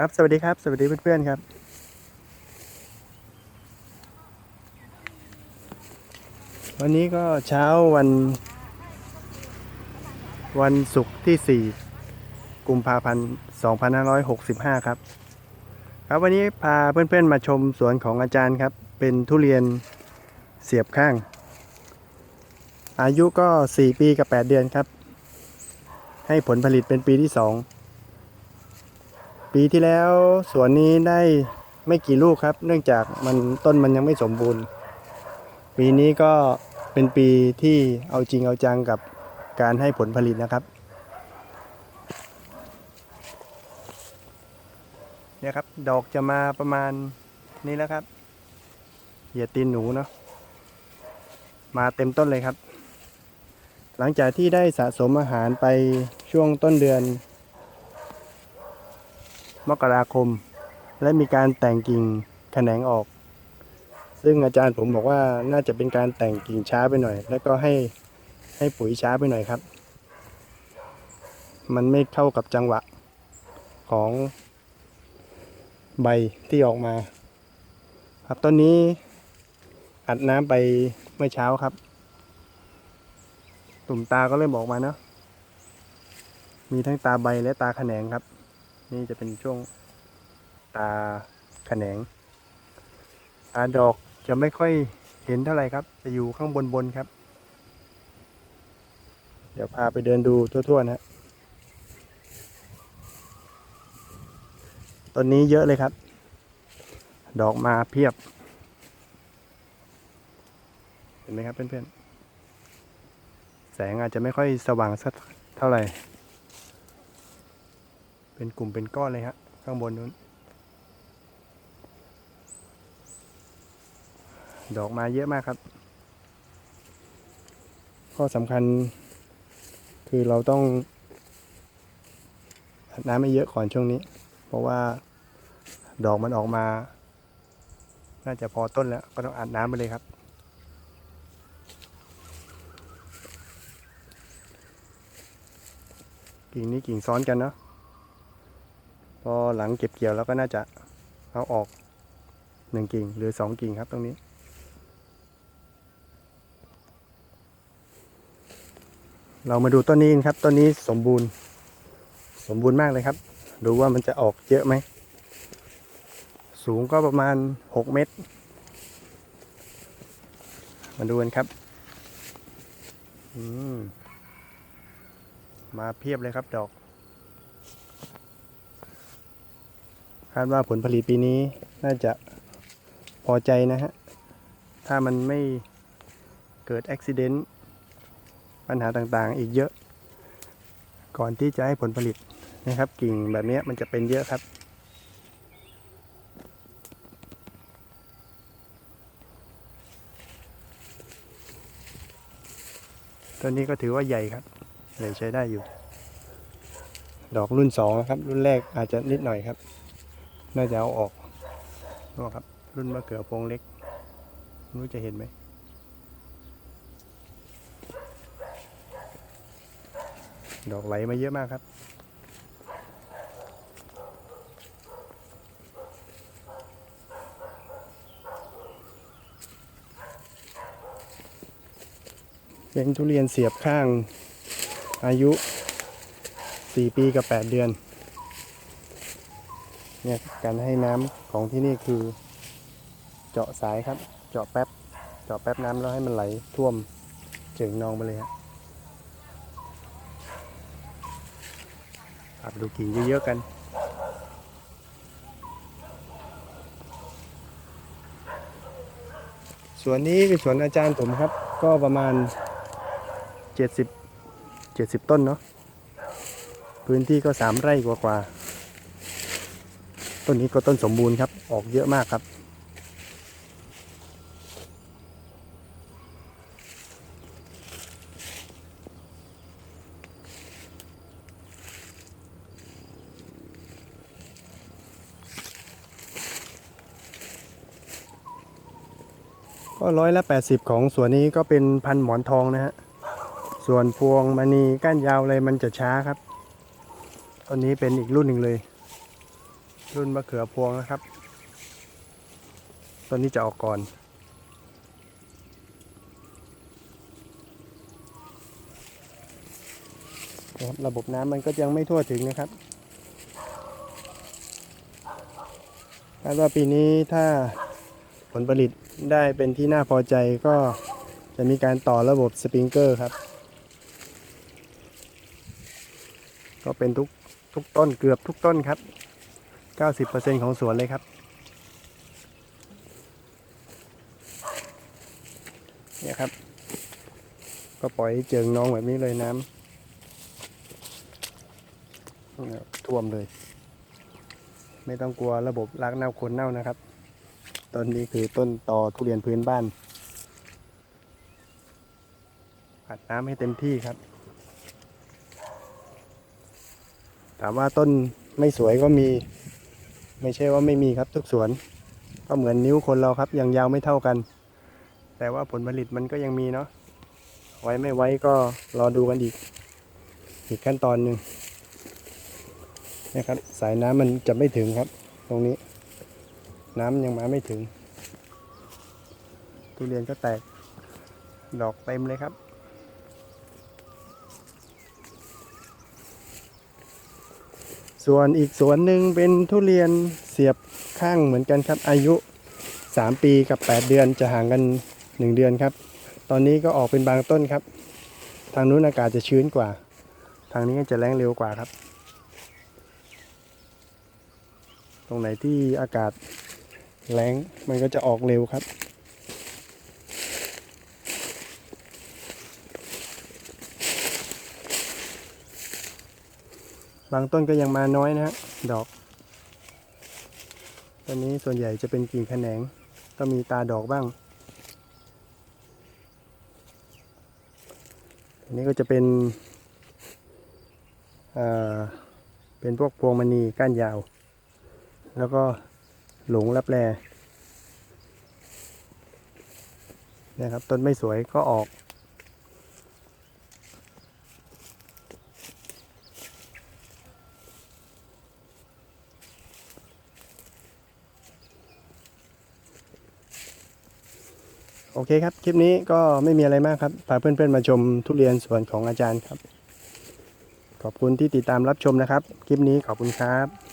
ครับ สวัสดีครับ สวัสดีเพื่อนๆครับ วันนี้ก็เช้าวัน วันศุกร์ที่ 4 กุมภาพันธ์ 2565 ครับ ครับวันนี้พาเพื่อนๆมาชมสวนของอาจารย์ครับ เป็นทุเรียนเสียบข้าง อายุก็ 4 ปีกับ 8 เดือนครับ ให้ผลผลิตเป็นปีที่ 2 ปีที่แล้วสวนนี้ได้ไม่กี่ลูกครับ เนื่องจากมันต้นมันยังไม่สมบูรณ์ ปีนี้ก็เป็นปีที่เอาจริงเอาจังกับการให้ผลผลิตนะครับเนี่ยครับ ดอกจะมาประมาณนี้แล้วครับเหยียดตีนหนูเนาะมาเต็มต้นเลยครับ หลังจากที่ได้สะสมอาหารไปช่วงต้นเดือน มกราคม และมีการแต่งกิ่งแขนงออก ซึ่งอาจารย์ผมบอกว่าน่าจะเป็นการแต่งกิ่งช้าไปหน่อย แล้วก็ให้ให้ปุ๋ยช้าไปหน่อยครับ มันไม่เข้ากับจังหวะของใบที่ออกมา ครับต้นนี้อัดน้ำไปเมื่อเช้าครับ ตุ่มตาก็เริ่มออกมาเนาะมีทั้งตาใบและตาแขนงครับ นี่จะเป็นช่วงตาแขนงตาดอกจะไม่ค่อยเห็นเท่าไหร่ครับ จะอยู่ข้างบนบนครับ เดี๋ยวพาไปเดินดูทั่วๆนะต้นนี้เยอะเลยครับ ดอกมาเพียบ เห็นไหมครับเพื่อนๆ แสงอาจจะไม่ค่อยสว่างสักเท่าไหร่ เป็นกลุ่มเป็นก้อนเลยฮะ ข้างบนนู้น ดอกมาเยอะมากครับ ข้อสำคัญ คือเราต้องอาบน้ำไม่เยอะก่อนช่วงนี้ เพราะว่าดอกมันออกมา น่าจะพอต้นแล้ว ก็ต้องอาบน้ำไปเลยครับกิ่งนี้กิ่งซ้อนกันเนาะ พอหลังเก็บเกี่ยวแล้วก็น่าจะเอาออกหนึ่งกิ่งหรือสองกิ่งครับตรงนี้ เรามาดูต้นนี้ครับต้นนี้สมบูรณ์ สมบูรณ์มากเลยครับ ดูว่ามันจะออกเยอะไหม สูงก็ประมาณหกเมตร มาดูกันครับอืมมาเพียบเลยครับดอก คาดว่าผลผลิตปีนี้น่าจะพอใจนะฮะ ถ้ามันไม่เกิดอุบิเหตุปัญหาต่างๆ อีกเยอะ ก่อนที่จะให้ผลผลิตนะครับ กิ่งแบบนี้มันจะเป็นเยอะครับ ตัวนี้ก็ถือว่าใหญ่ครับเลยใช้ได้อยู่ ดอกรุ่นสองนะครับ รุ่นแรกอาจจะนิดหน่อยครับ น่าจะเอาออกนู่นครับ รุ่นมะเขือพวงเล็กรู้จะเห็นไหมดอกไหลมาเยอะมากครับ เป็นทุเรียนเสียบข้างอายุ 4 ปีกับ 8 เดือน เนี่ยการให้น้ำของที่นี่คือ เจาะสายครับ เจาะแป๊บ เจาะแป๊บน้ำแล้วให้มันไหลท่วมเจิงนองไปเลยครับครับดูกิ่งเยอะๆกันสวนนี้เป็นสวนอาจารย์ผมครับ ก็ประมาณ 70 70 ต้นเนาะพื้นที่ก็ 3 ไร่กว่าๆ ต้นนี้ก็ต้นสมบูรณ์ครับ ออกเยอะมากครับ ก็ร้อยละ 80 ของสวนนี้ก็เป็นพันหมอนทองนะฮะ ส่วนพวงมณีก้านยาวอะไรมันจะช้าครับ ต้นนี้เป็นอีกรุ่นหนึ่งเลย รุ่นมะเขือพวงนะครับ ต้นนี้จะออกก่อนนะครับระบบน้ำมันก็ยังไม่ทั่วถึงนะครับคาดว่าปีนี้ถ้าผลผลิตได้เป็นที่น่าพอใจก็จะมีการต่อระบบสปริงเกอร์ครับ ก็เป็นทุกทุกต้นเกือบทุกต้นครับ 90%ของสวนเลยครับ เนี่ยครับ ก็ปล่อยเจิงน้องแบบนี้เลยน้ำนี่ยท่วมเลย ไม่ต้องกลัวระบบรากเน่าคนเน่านะครับ ต้นนี้คือต้นตอทุเรียนพื้นบ้านอัดน้ำให้เต็มที่ครับ ถามว่าต้นไม่สวยก็มี ไม่ใช่ว่าไม่มีครับทุกสวน ก็เหมือนนิ้วคนเราครับยังยาวไม่เท่ากัน แต่ว่าผลผลิตมันก็ยังมีเนาะไว้ไม่ไว้ก็รอดูกันอีก อีกขั้นตอนหนึ่งนะครับ สายน้ำมันจะไม่ถึงครับ ตรงนี้ น้ำยังมาไม่ถึง ทุเรียนก็แตกดอกเต็มเลยครับ ส่วนอีกสวนหนึ่งเป็นทุเรียนเสียบข้างเหมือนกันครับ อายุ 3 ปีกับ 8 เดือนจะห่างกัน 1 เดือนครับ ตอนนี้ก็ออกเป็นบางต้นครับ ทางนู้นอากาศจะชื้นกว่า ทางนี้จะแรงเร็วกว่าครับ ตรงไหนที่อากาศแรงมันก็จะออกเร็วครับ บางต้นก็ยังมาน้อยนะฮะดอกต้นนี้ส่วนใหญ่จะเป็นกิ่งแขนง ก็มีตาดอกบ้างอันนี้ก็จะเป็นเอ่อเป็นพวกพวงมณีก้านยาว แล้วก็หลงรับแลนี่ยครับต้นไม่สวยก็ออก โอเคครับ คลิปนี้ก็ไม่มีอะไรมากครับพาเพื่อนๆมาชมทุเรียนสวนของอาจารย์ครับ ขอบคุณที่ติดตามรับชมนะครับ คลิปนี้ขอบคุณครับ